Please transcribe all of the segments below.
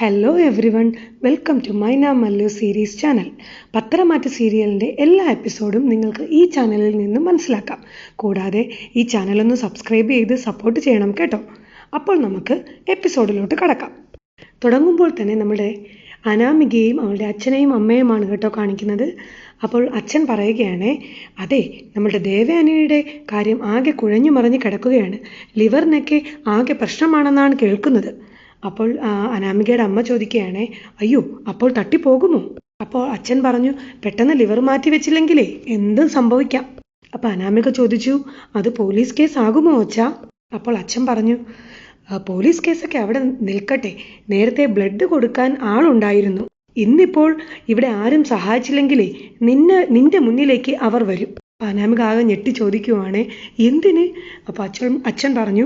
Hello everyone welcome to Maina Mallu series channel പത്രമാറ്റ് സീരിയലിന്റെ എല്ലാ എപ്പിസോഡും നിങ്ങൾക്ക് ഈ ചാനലിൽ നിന്ന് മനസ്സിലാക്കാം. കൂടാതെ ഈ ചാനലൊന്ന് സബ്സ്ക്രൈബ് ചെയ്ത് സപ്പോർട്ട് ചെയ്യണം കേട്ടോ. അപ്പോൾ നമുക്ക് എപ്പിസോഡിലോട്ട് കടക്കാം. തുടങ്ങുമ്പോൾ തന്നെ നമ്മുടെ അനാമികയും അവളുടെ അച്ഛനെയും അമ്മയുമാണ് കേട്ടോ കാണിക്കുന്നത്. അപ്പോൾ അച്ഛൻ പറയുകയാണ് അതെ നമ്മുടെ ദേവയാനിയുടെ കാര്യം ആകെ കുഴഞ്ഞു മറിഞ്ഞ് കിടക്കുകയാണ്. ലിവറിനൊക്കെ ആകെ പ്രശ്നമാണെന്നാണ് കേൾക്കുന്നത്. അപ്പോൾ അനാമികയുടെ അമ്മ ചോദിക്കുകയാണേ അയ്യോ അപ്പോൾ തട്ടിപ്പോകുമോ? അപ്പോൾ അച്ഛൻ പറഞ്ഞു പെട്ടെന്ന് ലിവർ മാറ്റി വെച്ചില്ലെങ്കിലേ എന്തും സംഭവിക്കാം. അപ്പോൾ അനാമിക ചോദിച്ചു അത് പോലീസ് കേസ് ആകുമോ അച്ഛാ? അപ്പോൾ അച്ഛൻ പറഞ്ഞു "ആ, പോലീസ് കേസൊക്കെ അവിടെ നിൽക്കട്ടെ നേരത്തെ ബ്ലഡ് കൊടുക്കാൻ ആളുണ്ടായിരുന്നു. ഇന്നിപ്പോൾ ഇവിടെ ആരും സഹായിച്ചില്ലെങ്കിലേ നിന്നെ നിന്റെ മുന്നിലേക്ക് അവർ വരും. അപ്പൊ അനാമിക ആകെ ഞെട്ടി ചോദിക്കുവാണേ എന്തിന്? അപ്പൊ അച്ഛൻ അച്ഛൻ പറഞ്ഞു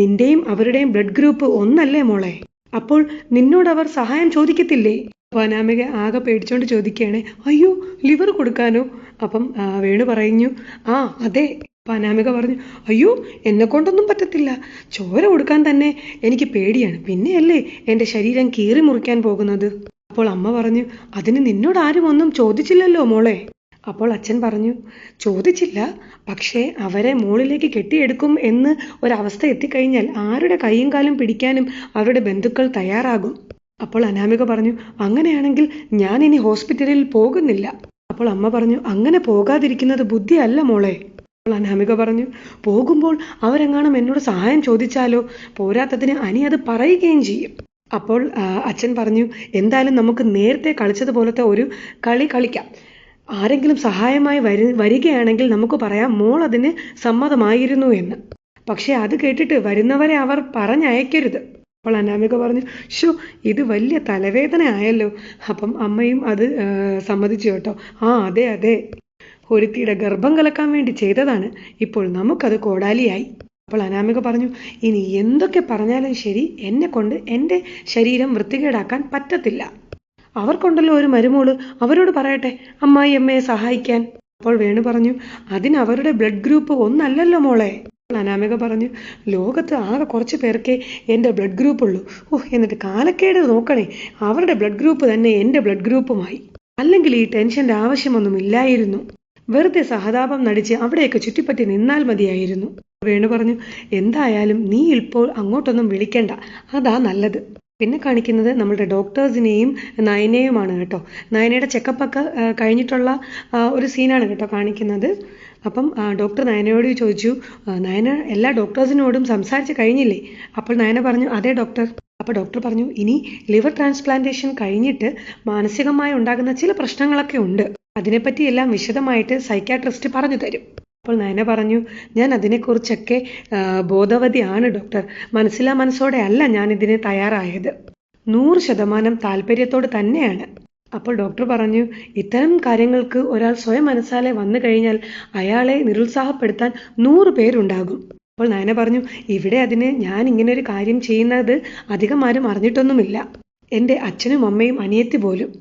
നിന്റെയും അവരുടെയും ബ്ലഡ് ഗ്രൂപ്പ് ഒന്നല്ലേ മോളെ? അപ്പോൾ നിന്നോട് അവർ സഹായം ചോദിക്കത്തില്ലേ? പാനാമിക ആകെ പേടിച്ചോണ്ട് ചോദിക്കുകയാണ് അയ്യോ ലിവർ കൊടുക്കാനോ? അപ്പം വേണു പറഞ്ഞു ആ അതെ. പനാമിക പറഞ്ഞു അയ്യോ എന്നെ കൊണ്ടൊന്നും പറ്റത്തില്ല. ചോര കൊടുക്കാൻ തന്നെ എനിക്ക് പേടിയാണ്. പിന്നെയല്ലേ എന്റെ ശരീരം കീറി മുറിക്കാൻ പോകുന്നത്? അപ്പോൾ അമ്മ പറഞ്ഞു അതിന് നിന്നോട് ആരും ഒന്നും ചോദിച്ചില്ലല്ലോ മോളെ. അപ്പോൾ അച്ഛൻ പറഞ്ഞു ചോദിച്ചില്ല പക്ഷേ അവരെ മുകളിലേക്ക് കെട്ടിയെടുക്കും എന്ന് ഒരവസ്ഥ എത്തിക്കഴിഞ്ഞാൽ ആരുടെ കൈയും കാലും പിടിക്കാനും അവരുടെ ബന്ധുക്കൾ തയ്യാറാകും? അപ്പോൾ അനാമിക പറഞ്ഞു അങ്ങനെയാണെങ്കിൽ ഞാൻ ഇനി ഹോസ്പിറ്റലിൽ പോകുന്നില്ല. അപ്പോൾ അമ്മ പറഞ്ഞു അങ്ങനെ പോകാതിരിക്കുന്നത് ബുദ്ധിയല്ല മോളെ. അപ്പോൾ അനാമിക പറഞ്ഞു പോകുമ്പോൾ അവരെങ്ങാനും എന്നോട് സഹായം ചോദിച്ചാലോ? പോരാത്തതിന് അനി അത് പറയുകയും ചെയ്യും. അപ്പോൾ അച്ഛൻ പറഞ്ഞു എന്തായാലും നമുക്ക് നേരത്തെ കളിച്ചതുപോലത്തെ ഒരു കളി കളിക്കാം. ആരെങ്കിലും സഹായമായി വരി വരികയാണെങ്കിൽ നമുക്ക് പറയാം മോൾ അതിന് സമ്മതമായിരുന്നു എന്ന്. പക്ഷേ അത് കേട്ടിട്ട് വരുന്നവരെ അവർ പറഞ്ഞയക്കരുത്. അപ്പോൾ അനാമിക പറഞ്ഞു ഷോ ഇത് വലിയ തലവേദന ആയല്ലോ. അപ്പം അമ്മയും അത് സമ്മതിച്ചു കേട്ടോ. ആ അതെ അതെ. ഒരുത്തിയുടെ ഗർഭം കലക്കാൻ വേണ്ടി ചെയ്തതാണ്. ഇപ്പോൾ നമുക്കത് കോടാലിയായി. അപ്പോൾ അനാമിക പറഞ്ഞു ഇനി എന്തൊക്കെ പറഞ്ഞാലും ശരി എന്നെ കൊണ്ട് എന്റെ ശരീരം വൃത്തികേടാക്കാൻ പറ്റത്തില്ല. അവർക്കുണ്ടല്ലോ ഒരു മരുമോൾ. അവരോട് പറയട്ടെ അമ്മായി അമ്മയെ സഹായിക്കാൻ. അപ്പോൾ വേണു പറഞ്ഞു അതിന് അവരുടെ ബ്ലഡ് ഗ്രൂപ്പ് ഒന്നല്ലല്ലോ മോളെ. അനാമിക പറഞ്ഞു ലോകത്ത് ആകെ കുറച്ച് പേർക്കേ എന്റെ ബ്ലഡ് ഗ്രൂപ്പ് ഉള്ളൂ. ഓ എന്നിട്ട് കാലക്കേട് നോക്കണേ അവരുടെ ബ്ലഡ് ഗ്രൂപ്പ് തന്നെ എന്റെ ബ്ലഡ് ഗ്രൂപ്പുമായി. അല്ലെങ്കിൽ ഈ ടെൻഷന്റെ ആവശ്യമൊന്നും ഇല്ലായിരുന്നു വെറുതെ സഹതാപം നടിച്ച് അവിടെയൊക്കെ ചുറ്റിപ്പറ്റി നിന്നാൽ മതിയായിരുന്നു. വേണു പറഞ്ഞു എന്തായാലും നീ ഇപ്പോൾ അങ്ങോട്ടൊന്നും വിളിക്കണ്ട. അതാ നല്ലത്. പിന്നെ കാണിക്കുന്നത് നമ്മുടെ ഡോക്ടേഴ്സിനെയും നയനയുമാണ് കേട്ടോ. നയനയുടെ ചെക്കപ്പ് ഒക്കെ കഴിഞ്ഞിട്ടുള്ള ഒരു സീനാണ് കേട്ടോ കാണിക്കുന്നത്. അപ്പം ഡോക്ടർ നയനയോട് ചോദിച്ചു നയന എല്ലാ ഡോക്ടേഴ്സിനോടും സംസാരിച്ച് കഴിഞ്ഞില്ലേ? അപ്പോൾ നയന പറഞ്ഞു അതെ ഡോക്ടർ അപ്പോൾ ഡോക്ടർ പറഞ്ഞു ഇനി ലിവർ ട്രാൻസ്പ്ലാന്റേഷൻ കഴിഞ്ഞിട്ട് മാനസികമായി ഉണ്ടാകുന്ന ചില പ്രശ്നങ്ങളൊക്കെ ഉണ്ട്. അതിനെപ്പറ്റി എല്ലാം വിശദമായിട്ട് സൈക്കാട്രിസ്റ്റ് പറഞ്ഞു തരും. അപ്പോൾ നയന പറഞ്ഞു ഞാൻ അതിനെക്കുറിച്ചൊക്കെ ബോധവതിയാണ് ഡോക്ടർ. മനസ്സിലാ മനസ്സോടെ അല്ല ഞാൻ തയ്യാറായത്. നൂറ് ശതമാനം താല്പര്യത്തോട് തന്നെയാണ്. അപ്പോൾ ഡോക്ടർ പറഞ്ഞു ഇത്തരം കാര്യങ്ങൾക്ക് ഒരാൾ സ്വയം മനസ്സാലെ വന്നു കഴിഞ്ഞാൽ അയാളെ നിരുത്സാഹപ്പെടുത്താൻ നൂറ് പേരുണ്ടാകും. അപ്പോൾ നയന പറഞ്ഞു ഇവിടെ അതിന് ഞാൻ ഇങ്ങനെ ഒരു കാര്യം ചെയ്യുന്നത് അധികം ആരും അറിഞ്ഞിട്ടൊന്നുമില്ല. എന്റെ അച്ഛനും അമ്മയും അനിയത്തി പോലും.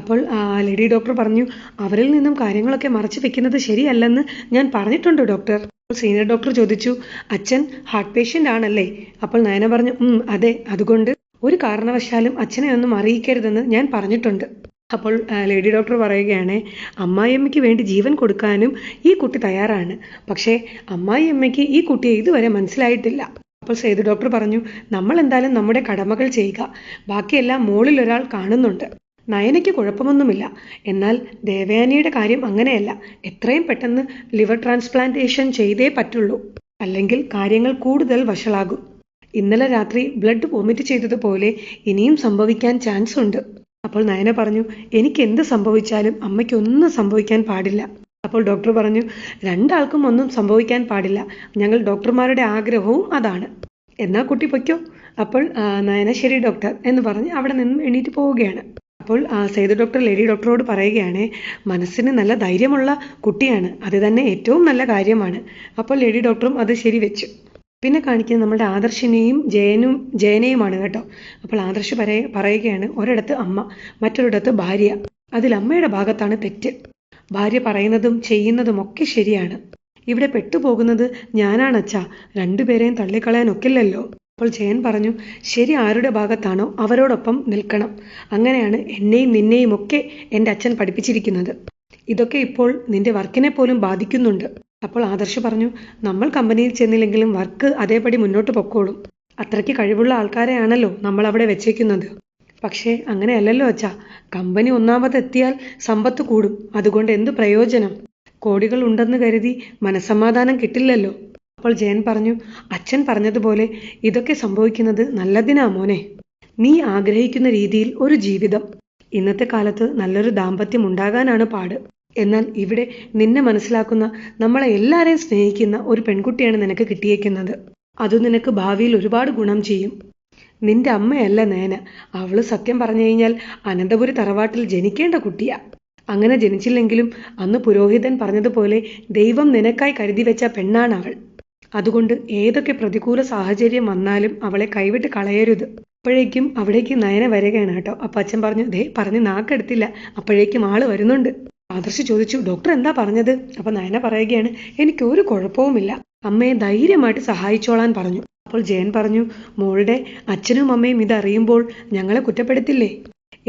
അപ്പോൾ ലേഡി ഡോക്ടർ പറഞ്ഞു അവരിൽ നിന്നും കാര്യങ്ങളൊക്കെ മറച്ചു വെക്കുന്നത് ശരിയല്ലെന്ന് ഞാൻ പറഞ്ഞിട്ടുണ്ട് ഡോക്ടർ. സീനിയർ ഡോക്ടർ ചോദിച്ചു അച്ഛൻ ഹാർട്ട് പേഷ്യന്റ് ആണല്ലേ? അപ്പോൾ നയന പറഞ്ഞു അതെ അതുകൊണ്ട് ഒരു കാരണവശാലും അച്ഛനെ ഒന്നും അറിയിക്കരുതെന്ന് ഞാൻ പറഞ്ഞിട്ടുണ്ട്. അപ്പോൾ ലേഡി ഡോക്ടർ പറയുകയാണ് അമ്മായിയമ്മയ്ക്ക് വേണ്ടി ജീവൻ കൊടുക്കാനും ഈ കുട്ടി തയ്യാറാണ്. പക്ഷേ അമ്മായിയമ്മയ്ക്ക് ഈ കുട്ടിയെ ഇതുവരെ മനസ്സിലായിട്ടില്ല. അപ്പോൾ സേതു ഡോക്ടർ പറഞ്ഞു നമ്മൾ എന്തായാലും നമ്മുടെ കടമകൾ ചെയ്യുക. ബാക്കിയെല്ലാം മോളിൽ ഒരാൾ കാണുന്നുണ്ട്. നയനയ്ക്ക് കുഴപ്പമൊന്നുമില്ല. എന്നാൽ ദേവയാനിയുടെ കാര്യം അങ്ങനെയല്ല. എത്രയും പെട്ടെന്ന് ലിവർ ട്രാൻസ്പ്ലാന്റേഷൻ ചെയ്തേ പറ്റുള്ളൂ. അല്ലെങ്കിൽ കാര്യങ്ങൾ കൂടുതൽ വഷളാകും. ഇന്നലെ രാത്രി ബ്ലഡ് വോമിറ്റ് ചെയ്തതുപോലെ ഇനിയും സംഭവിക്കാൻ ചാൻസ് ഉണ്ട്. അപ്പോൾ നയന പറഞ്ഞു എനിക്ക് എന്ത് സംഭവിച്ചാലും അമ്മയ്ക്കൊന്നും സംഭവിക്കാൻ പാടില്ല. അപ്പോൾ ഡോക്ടർ പറഞ്ഞു രണ്ടാൾക്കും ഒന്നും സംഭവിക്കാൻ പാടില്ല. ഞങ്ങൾ ഡോക്ടർമാരുടെ ആഗ്രഹവും അതാണ്. എന്നാ കുട്ടി പൊയ്ക്കോ. അപ്പോൾ നയന ശരി ഡോക്ടർ എന്ന് പറഞ്ഞ് അവിടെ നിന്നും എണീറ്റ് പോവുകയാണ്. അപ്പോൾ ആ, സേതു ഡോക്ടർ ലേഡി ഡോക്ടറോട് പറയുകയാണ് മനസ്സിന് നല്ല ധൈര്യമുള്ള കുട്ടിയാണ്. അത് തന്നെ ഏറ്റവും നല്ല കാര്യമാണ്. അപ്പോൾ ലേഡി ഡോക്ടറും അത് ശരി വെച്ചു. പിന്നെ കാണിക്കുന്നത് നമ്മുടെ ആദർശിനെയും ജയനും ജയനെയുമാണ് കേട്ടോ. അപ്പോൾ ആദർശ് പറയ പറയുകയാണ് ഒരിടത്ത് അമ്മ മറ്റൊരിടത്ത് ഭാര്യ. അതിൽ അമ്മയുടെ ഭാഗത്താണ് തെറ്റ്. ഭാര്യ പറയുന്നതും ചെയ്യുന്നതും ഒക്കെ ശരിയാണ്. ഇവിടെ പെട്ടുപോകുന്നത് ഞാനാണച്ചാ. രണ്ടുപേരെയും തള്ളിക്കളയാൻ ഒക്കില്ലല്ലോ. അപ്പോൾ ജയൻ പറഞ്ഞു ശരി ആരുടെ ഭാഗത്താണോ അവരോടൊപ്പം നിൽക്കണം. അങ്ങനെയാണ് എന്നെയും നിന്നെയും ഒക്കെ എന്റെ അച്ഛൻ പഠിപ്പിച്ചിരിക്കുന്നത്. ഇതൊക്കെ ഇപ്പോൾ നിന്റെ വർക്കിനെ പോലും ബാധിക്കുന്നുണ്ട്. അപ്പോൾ ആദർശ് പറഞ്ഞു നമ്മൾ കമ്പനിയിൽ ചെന്നില്ലെങ്കിലും വർക്ക് അതേപടി മുന്നോട്ട് പൊക്കോളും. അത്രയ്ക്ക് കഴിവുള്ള ആൾക്കാരെയാണല്ലോ നമ്മൾ അവിടെ വെച്ചേക്കുന്നത്. പക്ഷേ അങ്ങനെയല്ലല്ലോ അച്ഛാ. കമ്പനി ഒന്നാമതെത്തിയാൽ സമ്പത്ത് കൂടും. അതുകൊണ്ട് എന്ത് പ്രയോജനം? കോടികൾ ഉണ്ടെന്ന് കരുതി മനസമാധാനം കിട്ടില്ലല്ലോ. അപ്പോൾ ജയൻ പറഞ്ഞു അച്ഛൻ പറഞ്ഞതുപോലെ ഇതൊക്കെ സംഭവിക്കുന്നത് നല്ലതിനാ മോനെ. നീ ആഗ്രഹിക്കുന്ന രീതിയിൽ ഒരു ജീവിതം. ഇന്നത്തെ കാലത്ത് നല്ലൊരു ദാമ്പത്യം ഉണ്ടാകാനാണ് പാട്. എന്നാൽ ഇവിടെ നിന്നെ മനസ്സിലാക്കുന്ന നമ്മളെ എല്ലാവരെയും സ്നേഹിക്കുന്ന ഒരു പെൺകുട്ടിയാണ് നിനക്ക് കിട്ടിയേക്കുന്നത്. അത് നിനക്ക് ഭാവിയിൽ ഒരുപാട് ഗുണം ചെയ്യും. നിന്റെ അമ്മയല്ല നേന അവൾ സത്യം പറഞ്ഞു കഴിഞ്ഞാൽ അനന്തപുരി തറവാട്ടിൽ ജനിക്കേണ്ട കുട്ടിയാ. അങ്ങനെ ജനിച്ചില്ലെങ്കിലും അന്ന് പുരോഹിതൻ പറഞ്ഞതുപോലെ ദൈവം നിനക്കായി കരുതി വെച്ച പെണ്ണാണ് അവൾ അതുകൊണ്ട് ഏതൊക്കെ പ്രതികൂല സാഹചര്യം വന്നാലും അവളെ കൈവിട്ട് കളയരുത്. അപ്പോഴേക്കും അവിടേക്ക് നയന വരികയാണ് കേട്ടോ. അപ്പൊ അച്ഛൻ പറഞ്ഞു ദേ പറഞ്ഞ് നാക്കെടുത്തില്ല. അപ്പോഴേക്കും ആൾ വരുന്നുണ്ട്. ആദർശ് ചോദിച്ചു ഡോക്ടർ എന്താ പറഞ്ഞത്? അപ്പൊ നയന പറയുകയാണ് എനിക്ക് ഒരു കുഴപ്പവുമില്ല. അമ്മയെ ധൈര്യമായിട്ട് സഹായിച്ചോളാൻ പറഞ്ഞു. അപ്പോൾ ജയൻ പറഞ്ഞു മോളുടെ അച്ഛനും അമ്മയും ഇതറിയുമ്പോൾ ഞങ്ങളെ കുറ്റപ്പെടുത്തില്ലേ?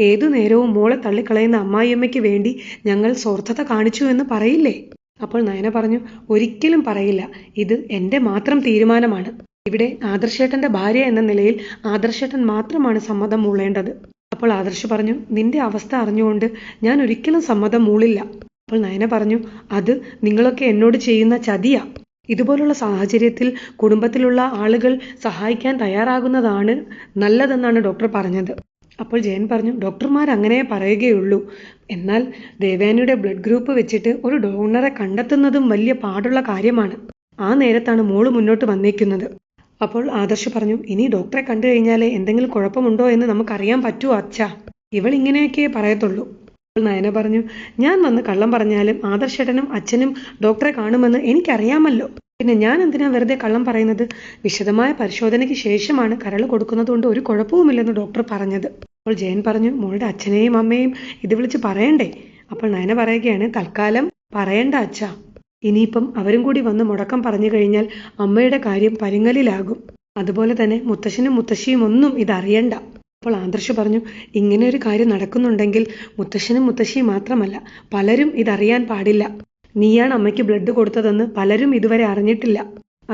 ഏതു നേരവും മോളെ തള്ളിക്കളയുന്ന അമ്മായിയമ്മയ്ക്ക് വേണ്ടി ഞങ്ങൾ സ്വാർത്ഥത കാണിച്ചു എന്ന് പറയില്ലേ? അപ്പോൾ നയന പറഞ്ഞു ഒരിക്കലും പറയില്ല. ഇത് എന്റെ മാത്രം തീരുമാനമാണ്. ഇവിടെ ആദർശേട്ടന്റെ ഭാര്യ എന്ന നിലയിൽ ആദർശേട്ടൻ മാത്രമാണ് സമ്മതം മൂളേണ്ടത്. അപ്പോൾ ആദർശ് പറഞ്ഞു നിന്റെ അവസ്ഥ അറിഞ്ഞുകൊണ്ട് ഞാൻ ഒരിക്കലും സമ്മതം മൂളില്ല. അപ്പോൾ നയന പറഞ്ഞു അത് നിങ്ങളൊക്കെ എന്നോട് ചെയ്യുന്ന ചതിയാ. ഇതുപോലുള്ള സാഹചര്യത്തിൽ കുടുംബത്തിലുള്ള ആളുകൾ സഹായിക്കാൻ തയ്യാറാകുന്നതാണ് നല്ലതെന്നാണ് ഡോക്ടർ പറഞ്ഞത്. അപ്പോൾ ജയൻ പറഞ്ഞു ഡോക്ടർമാർ അങ്ങനെ പറയുകയുള്ളൂ. എന്നാൽ ദേവാനിയുടെ ബ്ലഡ് ഗ്രൂപ്പ് വെച്ചിട്ട് ഒരു ഡോണറെ കണ്ടെത്തുന്നതും വലിയ പാടുള്ള കാര്യമാണ്. ആ നേരത്താണ് മോൾ മുന്നോട്ട് വന്നേക്കുന്നത്. അപ്പോൾ ആദർശ് പറഞ്ഞു ഇനി ഡോക്ടറെ കണ്ടു കഴിഞ്ഞാൽ എന്തെങ്കിലും കുഴപ്പമുണ്ടോ എന്ന് നമുക്കറിയാൻ പറ്റുമോ അച്ഛാ. ഇവൾ ഇങ്ങനെയൊക്കെ പറയത്തുള്ളൂ. നയന പറഞ്ഞു ഞാൻ വന്ന് കള്ളം പറഞ്ഞാലും ആദർശേട്ടനും അച്ഛനും ഡോക്ടറെ കാണുമെന്ന് എനിക്കറിയാമല്ലോ. പിന്നെ ഞാൻ എന്തിനാ വെറുതെ കള്ളം പറയുന്നത്? വിശദമായ പരിശോധനയ്ക്ക് ശേഷമാണ് കരൾ കൊടുക്കുന്നതുകൊണ്ട് ഒരു കുഴപ്പവുമില്ലെന്ന് ഡോക്ടർ പറഞ്ഞത്. അപ്പോൾ ജയൻ പറഞ്ഞു മോളുടെ അച്ഛനെയും അമ്മയും ഇത് വിളിച്ച് പറയണ്ടേ? അപ്പോൾ നയന പറയുകയാണ് തൽക്കാലം പറയണ്ട അച്ഛ. ഇനിയിപ്പം അവരും കൂടി വന്ന് മുടക്കം പറഞ്ഞു കഴിഞ്ഞാൽ അമ്മയുടെ കാര്യം പരിങ്ങലിലാകും. അതുപോലെ തന്നെ മുത്തശ്ശനും മുത്തശ്ശിയും ഒന്നും ഇതറിയണ്ട. അപ്പോൾ ആദർശ് പറഞ്ഞു ഇങ്ങനെ ഒരു കാര്യം നടക്കുന്നുണ്ടെങ്കിൽ മുത്തശ്ശനും മുത്തശ്ശിയും മാത്രമല്ല പലരും ഇതറിയാൻ പാടില്ല. നീയാണ് അമ്മയ്ക്ക് ബ്ലഡ് കൊടുത്തതെന്ന് പലരും ഇതുവരെ അറിഞ്ഞിട്ടില്ല.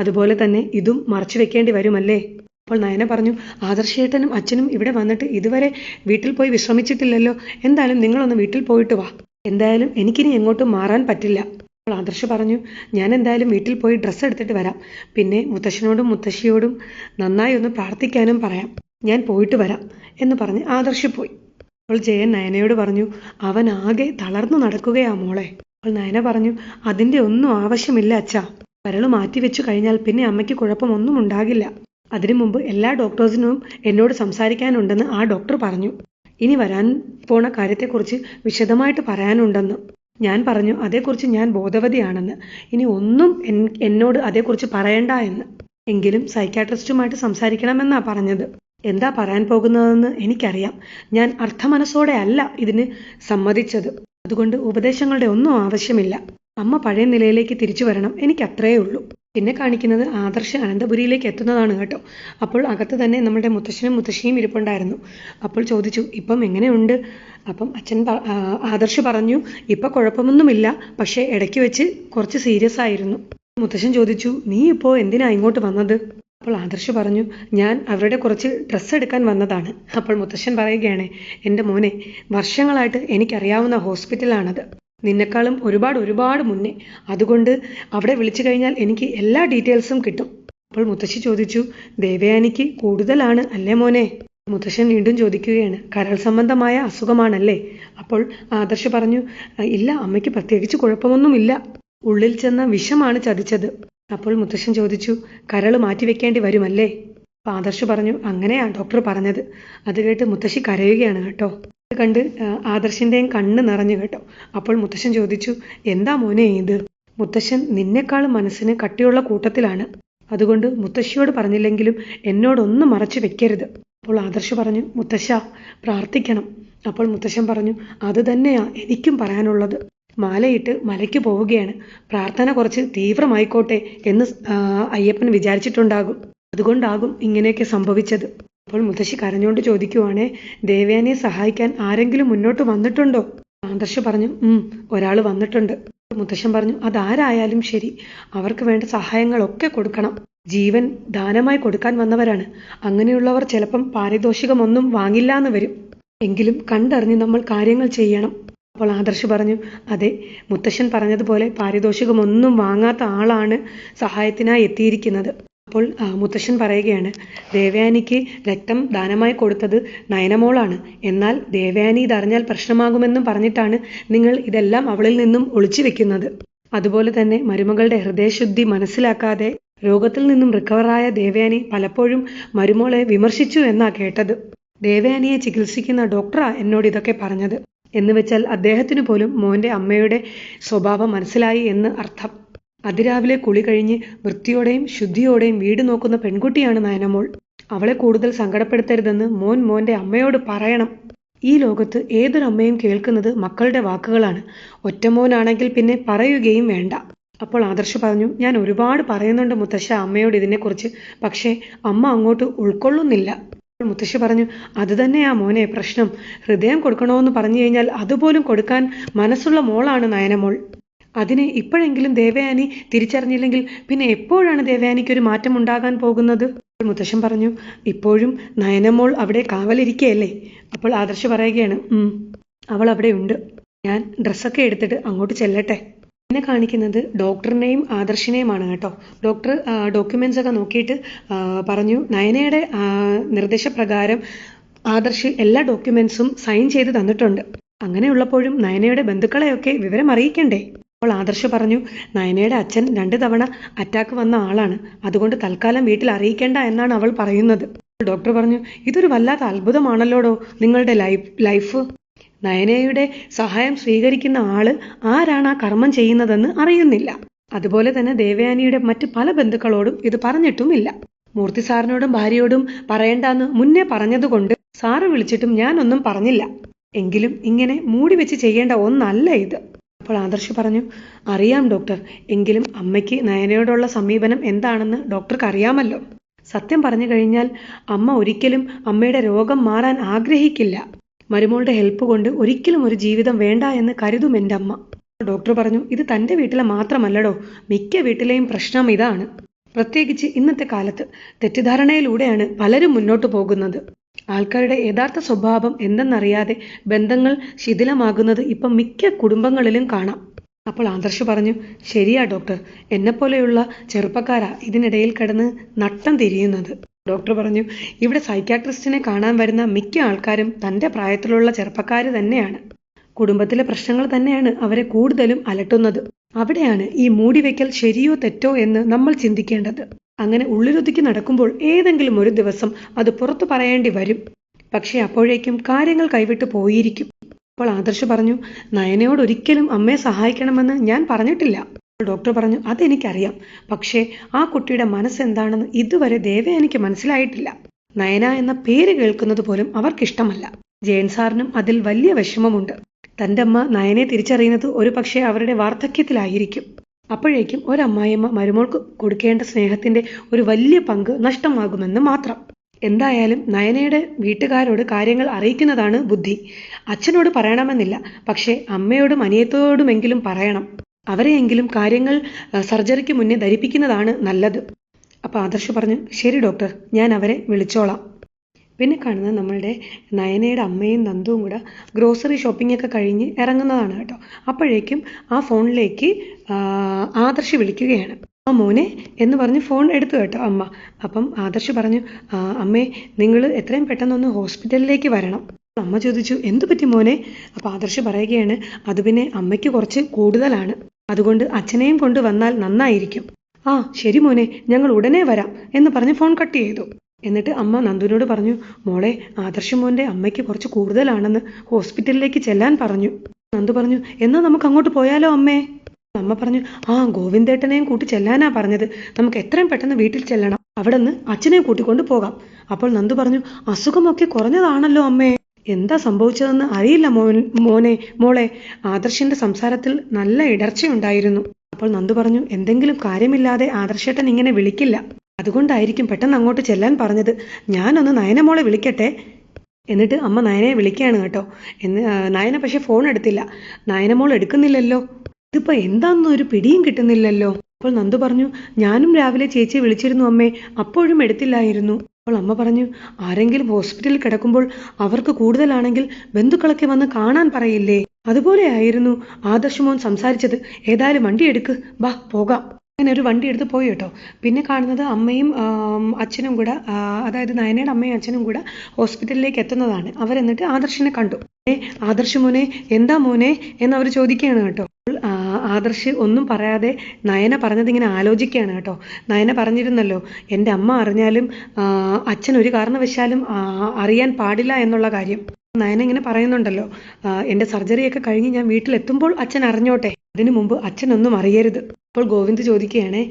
അതുപോലെ തന്നെ ഇതും മറച്ചു വെക്കേണ്ടി വരുമല്ലേ? അപ്പോൾ നയന പറഞ്ഞു ആദർശേട്ടനും അച്ഛനും ഇവിടെ വന്നിട്ട് ഇതുവരെ വീട്ടിൽ പോയി വിശ്രമിച്ചിട്ടില്ലല്ലോ. എന്തായാലും നിങ്ങളൊന്ന് വീട്ടിൽ പോയിട്ട് വാ. എന്തായാലും എനിക്കിനി എങ്ങോട്ടും മാറാൻ പറ്റില്ല. അപ്പോൾ ആദർശ് പറഞ്ഞു ഞാൻ എന്തായാലും വീട്ടിൽ പോയി ഡ്രസ്സ് എടുത്തിട്ട് വരാം. പിന്നെ മുത്തശ്ശനോടും മുത്തശ്ശിയോടും നന്നായി ഒന്ന് പ്രാർത്ഥിക്കാനും പറയാം. ഞാൻ പോയിട്ട് വരാം. എന്ന് പറഞ്ഞ് ആദർശ് പോയി. അപ്പോൾ ജയൻ നയനയോട് പറഞ്ഞു അവൻ ആകെ തളർന്നു നടക്കുകയാ മോളെ. അപ്പോൾ നയന പറഞ്ഞു അതിന്റെ ഒന്നും ആവശ്യമില്ല അച്ഛാ. വരൾ മാറ്റിവെച്ചു കഴിഞ്ഞാൽ പിന്നെ അമ്മയ്ക്ക് കുഴപ്പമൊന്നും ഉണ്ടാകില്ല. അതിനു മുമ്പ് എല്ലാ ഡോക്ടേഴ്സിനും എന്നോട് സംസാരിക്കാനുണ്ടെന്ന് ആ ഡോക്ടർ പറഞ്ഞു. ഇനി വരാൻ പോണ കാര്യത്തെക്കുറിച്ച് വിശദമായിട്ട് പറയാനുണ്ടെന്ന്. ഞാൻ പറഞ്ഞു അതേക്കുറിച്ച് ഞാൻ ബോധവതിയാണെന്ന്. ഇനി ഒന്നും എന്നോട് അതേക്കുറിച്ച് പറയണ്ട എന്ന്. എങ്കിലും സൈക്കാട്രിസ്റ്റുമായിട്ട് സംസാരിക്കണമെന്നാ പറഞ്ഞത്. എന്താ പറയാൻ പോകുന്നതെന്ന് എനിക്കറിയാം. ഞാൻ അർത്ഥമനസ്സോടെ അല്ല ഇതിന് സമ്മതിച്ചത്. അതുകൊണ്ട് ഉപദേശങ്ങളുടെ ഒന്നും ആവശ്യമില്ല. അമ്മ പഴയ നിലയിലേക്ക് തിരിച്ചു വരണം. എനിക്ക് അത്രയേ ഉള്ളൂ പിന്നെ കാണിക്കുന്നത് ആദർശ അനന്തപുരിയിലേക്ക് എത്തുന്നതാണ് കേട്ടോ. അപ്പോൾ അകത്ത് തന്നെ നമ്മുടെ മുത്തശ്ശനും മുത്തശ്ശിയും ഇരിപ്പുണ്ടായിരുന്നു. അപ്പോൾ ചോദിച്ചു ഇപ്പം എങ്ങനെയുണ്ട്? അപ്പം അച്ഛൻ ആദർശ് പറഞ്ഞു ഇപ്പൊ കുഴപ്പമൊന്നുമില്ല. പക്ഷേ ഇടയ്ക്ക് വെച്ച് കുറച്ച് സീരിയസ് ആയിരുന്നു. മുത്തശ്ശൻ ചോദിച്ചു നീ ഇപ്പോൾ എന്തിനാ ഇങ്ങോട്ട് വന്നത്? അപ്പോൾ ആദർശ് പറഞ്ഞു ഞാൻ അവരുടെ കുറച്ച് ഡ്രസ്സ് എടുക്കാൻ വന്നതാണ്. അപ്പോൾ മുത്തശ്ശൻ പറയുകയാണ് എന്റെ മോനെ വർഷങ്ങളായിട്ട് എനിക്കറിയാവുന്ന ഹോസ്പിറ്റലാണത് നിന്നെക്കാളും ഒരുപാട് ഒരുപാട് മുന്നേ. അതുകൊണ്ട് അവിടെ വിളിച്ചു കഴിഞ്ഞാൽ എനിക്ക് എല്ലാ ഡീറ്റെയിൽസും കിട്ടും. അപ്പോൾ മുത്തശ്ശി ചോദിച്ചു ദേവയാനിക്ക് കൂടുതലാണ് അല്ലേ മോനെ? മുത്തശ്ശൻ വീണ്ടും ചോദിക്കുകയാണ് കരൾ സംബന്ധമായ അസുഖമാണല്ലേ? അപ്പോൾ ആദർശ് പറഞ്ഞു ഇല്ല അമ്മയ്ക്ക് പ്രത്യേകിച്ച് കുഴപ്പമൊന്നുമില്ല. ഉള്ളിൽ ചെന്ന വിഷമാണ് ചതിച്ചത്. അപ്പോൾ മുത്തശ്ശൻ ചോദിച്ചു കരൾ മാറ്റിവെക്കേണ്ടി വരുമല്ലേ? ആദർശ് പറഞ്ഞു അങ്ങനെയാ ഡോക്ടർ പറഞ്ഞത്. അത് കേട്ട് മുത്തശ്ശി കരയുകയാണ് കേട്ടോ. അത് കണ്ട് ആദർശിന്റെയും കണ്ണ് നിറഞ്ഞു കേട്ടോ. അപ്പോൾ മുത്തശ്ശൻ ചോദിച്ചു എന്താ മോനെ ഇത്? മുത്തശ്ശൻ നിന്നെക്കാളും മനസ്സിന് കട്ടിയുള്ള കൂട്ടത്തിലാണ്. അതുകൊണ്ട് മുത്തശ്ശിയോട് പറഞ്ഞില്ലെങ്കിലും എന്നോടൊന്നും മറച്ചു വെക്കരുത്. അപ്പോൾ ആദർശ് പറഞ്ഞു മുത്തശ്ശ പ്രാർത്ഥിക്കണം. അപ്പോൾ മുത്തശ്ശൻ പറഞ്ഞു അത് തന്നെയാ എനിക്കും പറയാനുള്ളത്. മാലയിട്ട് മലയ്ക്ക് പോവുകയാണ്. പ്രാർത്ഥന കുറച്ച് തീവ്രമായിക്കോട്ടെ എന്ന് അയ്യപ്പൻ വിചാരിച്ചിട്ടുണ്ടാകും. അതുകൊണ്ടാകും ഇങ്ങനെയൊക്കെ സംഭവിച്ചത്. അപ്പോൾ മുത്തശ്ശി കരഞ്ഞുകൊണ്ട് ചോദിക്കുവാണേ ദേവയാനിയെ സഹായിക്കാൻ ആരെങ്കിലും മുന്നോട്ട് വന്നിട്ടുണ്ടോ? ആദർശ് പറഞ്ഞു ഉം ഒരാൾ വന്നിട്ടുണ്ട്. മുത്തശ്ശൻ പറഞ്ഞു അതാരായാലും ശരി അവർക്ക് വേണ്ട സഹായങ്ങളൊക്കെ കൊടുക്കണം. ജീവൻ ദാനമായി കൊടുക്കാൻ വന്നവരാണ്. അങ്ങനെയുള്ളവർ ചിലപ്പം പാരിതോഷികമൊന്നും വാങ്ങില്ല എന്ന് വരും. എങ്കിലും കണ്ടറിഞ്ഞ് നമ്മൾ കാര്യങ്ങൾ ചെയ്യണം. അപ്പോൾ ആദർശ് പറഞ്ഞു അതെ മുത്തശ്ശൻ പറഞ്ഞതുപോലെ പാരിതോഷികമൊന്നും വാങ്ങാത്ത ആളാണ് സഹായത്തിനായി എത്തിയിരിക്കുന്നത്. അപ്പോൾ മുത്തശ്ശൻ പറയുകയാണ് ദേവയാനിക്ക് രക്തം ദാനമായി കൊടുത്തത് നയനമോളാണ്. എന്നാൽ ദേവയാനി ഇതറിഞ്ഞാൽ പ്രശ്നമാകുമെന്നും പറഞ്ഞിട്ടാണ് നിങ്ങൾ ഇതെല്ലാം അവളിൽ നിന്നും ഒളിച്ചു വെക്കുന്നത്. അതുപോലെ തന്നെ മരുമകളുടെ ഹൃദയശുദ്ധി മനസ്സിലാക്കാതെ രോഗത്തിൽ നിന്നും റിക്കവറായ ദേവയാനി പലപ്പോഴും മരുമോളെ വിമർശിച്ചു എന്നാ കേട്ടത്. ദേവയാനിയെ ചികിത്സിക്കുന്ന ഡോക്ടറാ എന്നോട് ഇതൊക്കെ പറഞ്ഞത്. എന്ന് വെച്ചാൽ അദ്ദേഹത്തിന് പോലും മോന്റെ അമ്മയുടെ സ്വഭാവം മനസ്സിലായി എന്ന് അർത്ഥം. അതിരാവിലെ കുളി കഴിഞ്ഞ് വൃത്തിയോടെയും ശുദ്ധിയോടെയും വീട് നോക്കുന്ന പെൺകുട്ടിയാണ് നയനമോൾ. അവളെ കൂടുതൽ സങ്കടപ്പെടുത്തരുതെന്ന് മോൻ മോന്റെ അമ്മയോട് പറയണം. ഈ ലോകത്ത് ഏതൊരമ്മയും കേൾക്കുന്നത് മക്കളുടെ വാക്കുകളാണ്. ഒറ്റ ഒറ്റമോനാണെങ്കിൽ പിന്നെ പറയുകയും വേണ്ട. അപ്പോൾ ആദർശ് പറഞ്ഞു ഞാൻ ഒരുപാട് പറയുന്നുണ്ട് മുത്തശ്ശ അമ്മയോട് ഇതിനെക്കുറിച്ച്. പക്ഷേ അമ്മ അങ്ങോട്ട് ഉൾക്കൊള്ളുന്നില്ല. മുത്തശ്ശി പറഞ്ഞു അത് തന്നെയാ മോനെ പ്രശ്നം. ഹൃദയം കൊടുക്കണമെന്ന് പറഞ്ഞു കഴിഞ്ഞാൽ അതുപോലും കൊടുക്കാൻ മനസ്സുള്ള മോളാണ് നയനമോൾ. അതിന് ഇപ്പോഴെങ്കിലും ദേവയാനി തിരിച്ചറിഞ്ഞില്ലെങ്കിൽ പിന്നെ എപ്പോഴാണ് ദേവയാനിക്ക് ഒരു മാറ്റം ഉണ്ടാകാൻ പോകുന്നത്? മുത്തശ്ശൻ പറഞ്ഞു ഇപ്പോഴും നയനമോൾ അവിടെ കാവലിരിക്കുകയല്ലേ അപ്പോൾ ആദർശ് പറയുകയാണ് അവൾ അവിടെ ഉണ്ട്. ഞാൻ ഡ്രസ്സൊക്കെ എടുത്തിട്ട് അങ്ങോട്ട് ചെല്ലട്ടെ. എന്നെ കാണിക്കുന്നത് ഡോക്ടറിനെയും ആദർശിനെയുമാണ് കേട്ടോ. ഡോക്ടർ ഡോക്യുമെന്റ്സ് ഒക്കെ നോക്കിയിട്ട് പറഞ്ഞു നയനയുടെ നിർദ്ദേശപ്രകാരം ആദർശ് എല്ലാ ഡോക്യുമെന്റ്സും സൈൻ ചെയ്ത് തന്നിട്ടുണ്ട്. അങ്ങനെയുള്ളപ്പോഴും നയനയുടെ ബന്ധുക്കളെയൊക്കെ വിവരം അറിയിക്കണ്ടേ? അപ്പോൾ ആദർശ് പറഞ്ഞു നയനയുടെ അച്ഛൻ രണ്ട് തവണ അറ്റാക്ക് വന്ന ആളാണ്. അതുകൊണ്ട് തൽക്കാലം വീട്ടിൽ അറിയിക്കേണ്ട എന്നാണ് അവൾ പറയുന്നത്. ഡോക്ടർ പറഞ്ഞു ഇതൊരു വല്ലാത്ത അത്ഭുതമാണല്ലോടോ നിങ്ങളുടെ ലൈഫ് ലൈഫ്? നയനയുടെ സഹായം സ്വീകരിക്കുന്ന ആൾ ആരാണ് ആ കർമ്മം ചെയ്യുന്നതെന്ന് അറിയുന്നില്ല. അതുപോലെ തന്നെ ദേവയാനിയുടെ മറ്റ് പല ബന്ധുക്കളോടും ഇത് പറഞ്ഞിട്ടുമില്ല. മൂർത്തി സാറിനോടും ഭാര്യയോടും പറയണ്ടെന്ന് മുന്നേ പറഞ്ഞതുകൊണ്ട് സാറ് വിളിച്ചിട്ടും ഞാനൊന്നും പറഞ്ഞില്ല. എങ്കിലും ഇങ്ങനെ മൂടി വെച്ച് ചെയ്യേണ്ട ഒന്നല്ല ഇത്. അപ്പോൾ ആദർശ് പറഞ്ഞു അറിയാം ഡോക്ടർ. എങ്കിലും അമ്മയ്ക്ക് നയനയോടുള്ള സമീപനം എന്താണെന്ന് ഡോക്ടർക്ക് അറിയാമല്ലോ. സത്യം പറഞ്ഞു കഴിഞ്ഞാൽ അമ്മ ഒരിക്കലും അമ്മയുടെ രോഗം മാറാൻ ആഗ്രഹിക്കില്ല. മരുമോളുടെ ഹെൽപ്പ് കൊണ്ട് ഒരിക്കലും ഒരു ജീവിതം വേണ്ട എന്ന് കരുതും എന്റെ അമ്മ. ഡോക്ടർ പറഞ്ഞു ഇത് തന്റെ വീട്ടിലെ മാത്രമല്ലടോ മിക്ക വീട്ടിലെയും പ്രശ്നം ഇതാണ്. പ്രത്യേകിച്ച് ഇന്നത്തെ കാലത്ത് തെറ്റിദ്ധാരണയിലൂടെയാണ് പലരും മുന്നോട്ട് പോകുന്നത്. ആൾക്കാരുടെ യഥാർത്ഥ സ്വഭാവം എന്തെന്നറിയാതെ ബന്ധങ്ങൾ ശിഥിലമാകുന്നത് ഇപ്പം മിക്ക കുടുംബങ്ങളിലും കാണാം. അപ്പോൾ ആദർശ് പറഞ്ഞു ശരിയാ ഡോക്ടർ എന്നെപ്പോലെയുള്ള ചെറുപ്പക്കാരാ ഇതിനിടയിൽ കിടന്ന് നട്ടം തിരിയുന്നത്. ഡോക്ടർ പറഞ്ഞു ഇവിടെ സൈക്യാട്രിസ്റ്റിനെ കാണാൻ വരുന്ന മിക്ക ആൾക്കാരും തന്റെ പ്രായത്തിലുള്ള ചെറുപ്പക്കാർ തന്നെയാണ്. കുടുംബത്തിലെ പ്രശ്നങ്ങൾ തന്നെയാണ് അവരെ കൂടുതലും അലട്ടുന്നത്. അവിടെയാണ് ഈ മൂടിവെക്കൽ ശരിയോ തെറ്റോ എന്ന് നമ്മൾ ചിന്തിക്കേണ്ടത്. അങ്ങനെ ഉള്ളിലൊതുക്കി നടക്കുമ്പോൾ ഏതെങ്കിലും ഒരു ദിവസം അത് പുറത്തു പറയേണ്ടി വരും. പക്ഷെ അപ്പോഴേക്കും കാര്യങ്ങൾ കൈവിട്ട് പോയിരിക്കും. അപ്പോൾ ആദർശ് പറഞ്ഞു നയനയോട് ഒരിക്കലും അമ്മയെ സഹായിക്കണമെന്ന് ഞാൻ പറഞ്ഞിട്ടില്ല. ഡോക്ടർ പറഞ്ഞു അതെനിക്കറിയാം. പക്ഷേ ആ കുട്ടിയുടെ മനസ്സെന്താണെന്ന് ഇതുവരെ ദേവ എനിക്ക് മനസ്സിലായിട്ടില്ല. നയന എന്ന പേര് കേൾക്കുന്നത് പോലും അവർക്കിഷ്ടമല്ല. ജയൻ സാറിനും അതിൽ വലിയ വിഷമമുണ്ട്. തന്റെ അമ്മ നയനെ തിരിച്ചറിയുന്നത് ഒരു പക്ഷേ അവരുടെ വാർദ്ധക്യത്തിലായിരിക്കും. അപ്പോഴേക്കും ഒരമ്മായിയമ്മ മരുമോൾക്ക് കൊടുക്കേണ്ട സ്നേഹത്തിന്റെ ഒരു വലിയ പങ്ക് നഷ്ടമാകുമെന്ന് മാത്രം. എന്തായാലും നയനയുടെ വീട്ടുകാരോട് കാര്യങ്ങൾ അറിയിക്കുന്നതാണ് ബുദ്ധി. അച്ഛനോട് പറയണമെന്നില്ല. പക്ഷേ അമ്മയോടും അനിയത്തോടുമെങ്കിലും പറയണം. അവരെയെങ്കിലും കാര്യങ്ങൾ സർജറിക്ക് മുന്നേ ധരിപ്പിക്കുന്നതാണ് നല്ലത്. അപ്പോൾ ആദർശ് പറഞ്ഞു ശരി ഡോക്ടർ ഞാൻ അവരെ വിളിച്ചോളാം. പിന്നെ കാണുന്നത് നമ്മളുടെ നയനയുടെ അമ്മയും നന്ദുവും കൂടെ ഗ്രോസറി ഷോപ്പിംഗ് ഒക്കെ കഴിഞ്ഞ് ഇറങ്ങുന്നതാണ് കേട്ടോ. അപ്പോഴേക്കും ആ ഫോണിലേക്ക് ആദർശ് വിളിക്കുകയാണ്. ആ മോനെ എന്ന് പറഞ്ഞ് ഫോൺ എടുത്തു കേട്ടോ അമ്മ. അപ്പം ആദർശ് പറഞ്ഞു അമ്മേ നിങ്ങൾ എത്രയും പെട്ടെന്നൊന്ന് ഹോസ്പിറ്റലിലേക്ക് വരണം. അമ്മ ചോദിച്ചു എന്തു പറ്റി മോനെ? അപ്പൊ ആദർശ് പറയുകയാണ് അത് പിന്നെ അമ്മയ്ക്ക് കുറച്ച് കൂടുതലാണ്. അതുകൊണ്ട് അച്ഛനെയും കൊണ്ട് വന്നാൽ നന്നായിരിക്കും. ആ ശരി മോനെ ഞങ്ങൾ ഉടനെ വരാം എന്ന് പറഞ്ഞ് ഫോൺ കട്ട് ചെയ്തു. എന്നിട്ട് അമ്മ നന്ദുവിനോട് പറഞ്ഞു മോളെ ആദർശ് മോന്റെ അമ്മയ്ക്ക് കുറച്ച് കൂടുതലാണെന്ന് ഹോസ്പിറ്റലിലേക്ക് ചെല്ലാൻ പറഞ്ഞു. നന്ദു പറഞ്ഞു എന്നാ നമുക്ക് അങ്ങോട്ട് പോയാലോ അമ്മേ? അമ്മ പറഞ്ഞു ആ ഗോവിന്ദേട്ടനെയും കൂട്ടി ചെല്ലാനാ പറഞ്ഞത്. നമുക്ക് എത്രയും പെട്ടെന്ന് വീട്ടിൽ ചെല്ലണം. അവിടെ നിന്ന് അച്ഛനെയും കൂട്ടിക്കൊണ്ട് പോകാം. അപ്പോൾ നന്ദു പറഞ്ഞു അസുഖമൊക്കെ കുറഞ്ഞതാണല്ലോ അമ്മേ. എന്താ സംഭവിച്ചതെന്ന് അറിയില്ല മോൻ മോനെ. മോളെ ആദർശന്റെ സംസാരത്തിൽ നല്ല ഇടർച്ചയുണ്ടായിരുന്നു. അപ്പോൾ നന്ദു പറഞ്ഞു എന്തെങ്കിലും കാര്യമില്ലാതെ ആദർശേട്ടൻ ഇങ്ങനെ വിളിക്കില്ല. അതുകൊണ്ടായിരിക്കും പെട്ടെന്ന് അങ്ങോട്ട് ചെല്ലാൻ പറഞ്ഞത്. ഞാനൊന്ന് നയനമോളെ വിളിക്കട്ടെ? എന്നിട്ട് അമ്മ നയനയെ വിളിക്കുകയാണ് കേട്ടോ. എന്ന് നയന പക്ഷെ ഫോൺ എടുത്തില്ല. നയന മോൾ എടുക്കുന്നില്ലല്ലോ. ഇതിപ്പോ എന്താണെന്ന് ഒരു പിടിയും കിട്ടുന്നില്ലല്ലോ. അപ്പോൾ നന്ദു പറഞ്ഞു ഞാനും രാവിലെ ചേച്ചിയെ വിളിച്ചിരുന്നു അമ്മേ. അപ്പോഴും എടുത്തില്ലായിരുന്നു. അപ്പോൾ അമ്മ പറഞ്ഞു ആരെങ്കിലും ഹോസ്പിറ്റലിൽ കിടക്കുമ്പോൾ അവർക്ക് കൂടുതലാണെങ്കിൽ ബന്ധുക്കളൊക്കെ വന്ന് കാണാൻ പറയില്ലേ? അതുപോലെ ആയിരുന്നു ആദർശമോൻ സംസാരിച്ചത്. ഏതായാലും വണ്ടി എടുക്ക്. ബാ പോകാം. അങ്ങനെ ഒരു വണ്ടി എടുത്ത് പോയി കേട്ടോ. പിന്നെ കാണുന്നത് അമ്മയും അച്ഛനും കൂടെ അതായത് നയനയുടെ അമ്മയും അച്ഛനും കൂടെ ഹോസ്പിറ്റലിലേക്ക് എത്തുന്നതാണ്. അവരെന്നിട്ട് ആദർശിനെ കണ്ടു. ഏ ആദർശ് മോനെ എന്താ മോനെ? എന്ന് അവർ ചോദിക്കുകയാണ് കേട്ടോ. ആദർശ് ഒന്നും പറയാതെ നയന പറഞ്ഞത് ഇങ്ങനെ ആലോചിക്കുകയാണ് കേട്ടോ. നയന പറഞ്ഞിരുന്നല്ലോ എന്റെ അമ്മ അറിഞ്ഞാലും അച്ഛൻ ഒരു കാരണവശാലും അറിയാൻ പാടില്ല എന്നുള്ള കാര്യം. നയന ഇങ്ങനെ പറയുന്നുണ്ടല്ലോ എന്റെ സർജറിയൊക്കെ കഴിഞ്ഞ് ഞാൻ വീട്ടിലെത്തുമ്പോൾ അച്ഛൻ അറിഞ്ഞോട്ടെ. അതിനു മുമ്പ് അച്ഛനൊന്നും അറിയരുത്. അപ്പോൾ ഗോവിന്ദ് ചോദിക്കുകയാണ്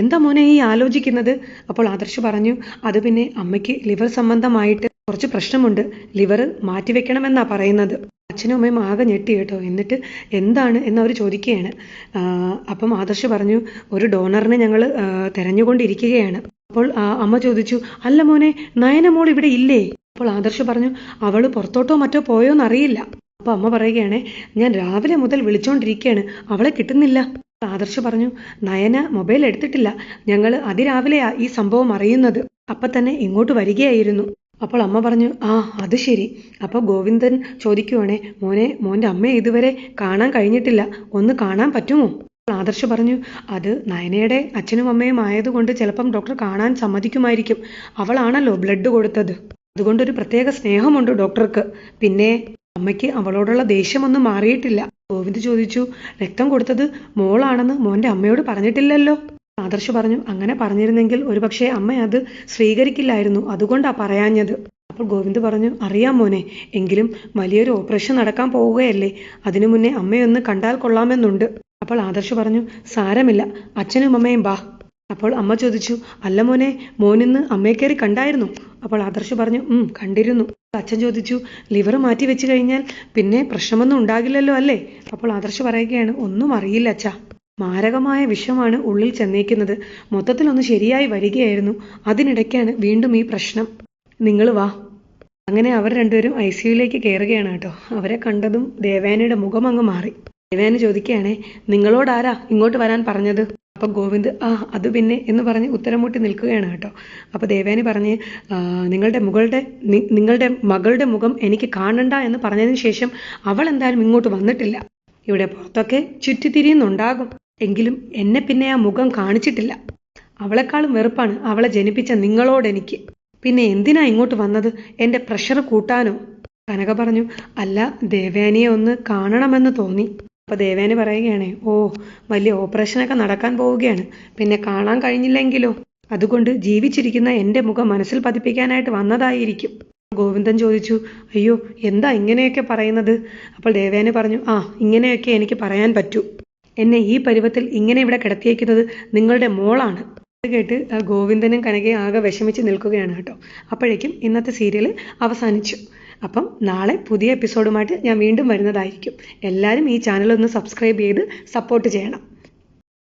എന്താ മോനെ ഈ ആലോചിക്കുന്നത്? അപ്പോൾ ആദർശ് പറഞ്ഞു അത് പിന്നെ അമ്മയ്ക്ക് ലിവർ സംബന്ധമായിട്ട് കുറച്ച് പ്രശ്നമുണ്ട്. ലിവർ മാറ്റിവെക്കണമെന്നാ പറയുന്നത്. അച്ഛനും അമ്മയും ആകെ ഞെട്ടി കേട്ടോ. എന്നിട്ട് എന്താണ് എന്ന് അവർ ചോദിക്കുകയാണ്. അപ്പം ആദർശ് പറഞ്ഞു ഒരു ഡോണറിനെ ഞങ്ങൾ തിരഞ്ഞുകൊണ്ടിരിക്കുകയാണ്. അപ്പോൾ അമ്മ ചോദിച്ചു അല്ല മോനെ നയന മോൾ ഇവിടെ ഇല്ലേ? അപ്പോൾ ആദർശ് പറഞ്ഞു അവൾ പുറത്തോട്ടോ മറ്റോ പോയോന്ന് അപ്പൊ അമ്മ പറയുകയാണേ ഞാൻ രാവിലെ മുതൽ വിളിച്ചോണ്ടിരിക്കയാണ്. അവളെ കിട്ടുന്നില്ല. ആദർശ് പറഞ്ഞു നയന മൊബൈൽ എടുത്തിട്ടില്ല. ഞങ്ങൾ അതിരാവിലെയാ ഈ സംഭവം അറിയുന്നത്. അപ്പൊ തന്നെ ഇങ്ങോട്ട് വരികയായിരുന്നു. അപ്പോൾ അമ്മ പറഞ്ഞു ആ അത് ശരി. അപ്പോൾ ഗോവിന്ദൻ ചോദിക്കുവാണേ മോനെ മോന്റെ അമ്മയെ ഇതുവരെ കാണാൻ കഴിഞ്ഞിട്ടില്ല. ഒന്ന് കാണാൻ പറ്റുമോ? ആദർശ് പറഞ്ഞു അത് നയനയുടെ അച്ഛനും അമ്മയും ആയതുകൊണ്ട് ചിലപ്പം ഡോക്ടർ കാണാൻ സമ്മതിക്കുമായിരിക്കും. അവളാണല്ലോ ബ്ലഡ് കൊടുത്തത്. അതുകൊണ്ടൊരു പ്രത്യേക സ്നേഹമുണ്ട് ഡോക്ടർക്ക്. പിന്നെ അമ്മയ്ക്ക് അവളോടുള്ള ദേഷ്യമൊന്നും മാറിയിട്ടില്ല. ഗോവിന്ദ് ചോദിച്ചു രക്തം കൊടുത്തത് മോളാണെന്ന് മോന്റെ അമ്മയോട് പറഞ്ഞിട്ടില്ലല്ലോ? ആദർശ് പറഞ്ഞു അങ്ങനെ പറഞ്ഞിരുന്നെങ്കിൽ ഒരുപക്ഷെ അമ്മ അത് സ്വീകരിക്കില്ലായിരുന്നു. അതുകൊണ്ടാ പറയാഞ്ഞത്. അപ്പോൾ ഗോവിന്ദ് പറഞ്ഞു അറിയാം മോനെ എങ്കിലും വലിയൊരു ഓപ്പറേഷൻ നടക്കാൻ പോവുകയല്ലേ. അതിനു മുന്നേ അമ്മയൊന്ന് കണ്ടാൽ കൊള്ളാമെന്നുണ്ട്. അപ്പോൾ ആദർശ് പറഞ്ഞു സാരമില്ല. അച്ഛനും അമ്മയും ബാ. അപ്പോൾ അമ്മ ചോദിച്ചു അല്ല മോനെ മോനിന്ന് അമ്മയെ കയറി കണ്ടായിരുന്നു. അപ്പോൾ ആദർശ് പറഞ്ഞു ഉം കണ്ടിരുന്നു. അച്ഛൻ ചോദിച്ചു ലിവർ മാറ്റി വെച്ച് കഴിഞ്ഞാൽ പിന്നെ പ്രശ്നമൊന്നും ഉണ്ടാകില്ലല്ലോ അല്ലേ? അപ്പോൾ ആദർശ് പറയുകയാണ് ഒന്നും അറിയില്ല അച്ഛാ. മാരകമായ വിഷമാണ് ഉള്ളിൽ ചെന്നേക്കുന്നത്. മൊത്തത്തിലൊന്ന് ശരിയായി വരികയായിരുന്നു. അതിനിടയ്ക്കാണ് വീണ്ടും ഈ പ്രശ്നം. നിങ്ങൾ വാ. അങ്ങനെ അവർ രണ്ടുപേരും ഐ സിയുലേക്ക് കയറുകയാണ് കേട്ടോ. അവരെ കണ്ടതും ദേവാനയുടെ മുഖം അങ്ങ് മാറി. ദേവാന ചോദിക്കുകയാണേ നിങ്ങളോടാരാ ഇങ്ങോട്ട് വരാൻ പറഞ്ഞത്? അപ്പൊ ഗോവിന്ദ് ആ അത് പിന്നെ എന്ന് പറഞ്ഞ് ഉത്തരം മുട്ടി നിൽക്കുകയാണ് കേട്ടോ. അപ്പൊ ദേവേനി പറഞ്ഞ് നിങ്ങളുടെ മുകളുടെ നിങ്ങളുടെ മകളുടെ മുഖം എനിക്ക് കാണണ്ട എന്ന് പറഞ്ഞതിന് ശേഷം അവൾ എന്തായാലും ഇങ്ങോട്ട് വന്നിട്ടില്ല. ഇവിടെ പുറത്തൊക്കെ ചുറ്റിത്തിരിയുന്നുണ്ടാകും. എങ്കിലും എന്നെ പിന്നെ ആ മുഖം കാണിച്ചിട്ടില്ല. അവളെക്കാളും വെറുപ്പാണ് അവളെ ജനിപ്പിച്ച നിങ്ങളോട് എനിക്ക്. പിന്നെ എന്തിനാ ഇങ്ങോട്ട് വന്നത്? എന്റെ പ്രഷർ കൂട്ടാനോ? കനക പറഞ്ഞു അല്ല ദേവയാനിയെ ഒന്ന് കാണണമെന്ന് തോന്നി. അപ്പൊ ദേവേനെ പറയുകയാണ് ഓ വലിയ ഓപ്പറേഷനൊക്കെ നടക്കാൻ പോവുകയാണ്. പിന്നെ കാണാൻ കഴിഞ്ഞില്ലെങ്കിലോ? അതുകൊണ്ട് ജീവിച്ചിരിക്കുന്ന എന്റെ മുഖം മനസ്സിൽ പതിപ്പിക്കാനായിട്ട് വന്നതായിരിക്കും. ഗോവിന്ദൻ ചോദിച്ചു അയ്യോ എന്താ ഇങ്ങനെയൊക്കെ പറയുന്നത്? അപ്പോൾ ദേവേനെ പറഞ്ഞു ആ ഇങ്ങനെയൊക്കെ എനിക്ക് പറയാൻ പറ്റൂ. എന്നെ ഈ പരുവത്തിൽ ഇങ്ങനെ ഇവിടെ കിടത്തിയേക്കുന്നത് നിങ്ങളുടെ മോളാണ്. അത് കേട്ട് ഗോവിന്ദനും കനകയും ആകെ വിഷമിച്ച് നിൽക്കുകയാണ് കേട്ടോ. അപ്പോഴേക്കും ഇന്നത്തെ സീരിയൽ അവസാനിച്ചു. അപ്പം നാളെ പുതിയ എപ്പിസോഡുമായിട്ട് ഞാൻ വീണ്ടും വരുന്നതായിരിക്കും. എല്ലാവരും ഈ ചാനൽ ഒന്ന് സബ്സ്ക്രൈബ് ചെയ്ത് സപ്പോർട്ട് ചെയ്യണം.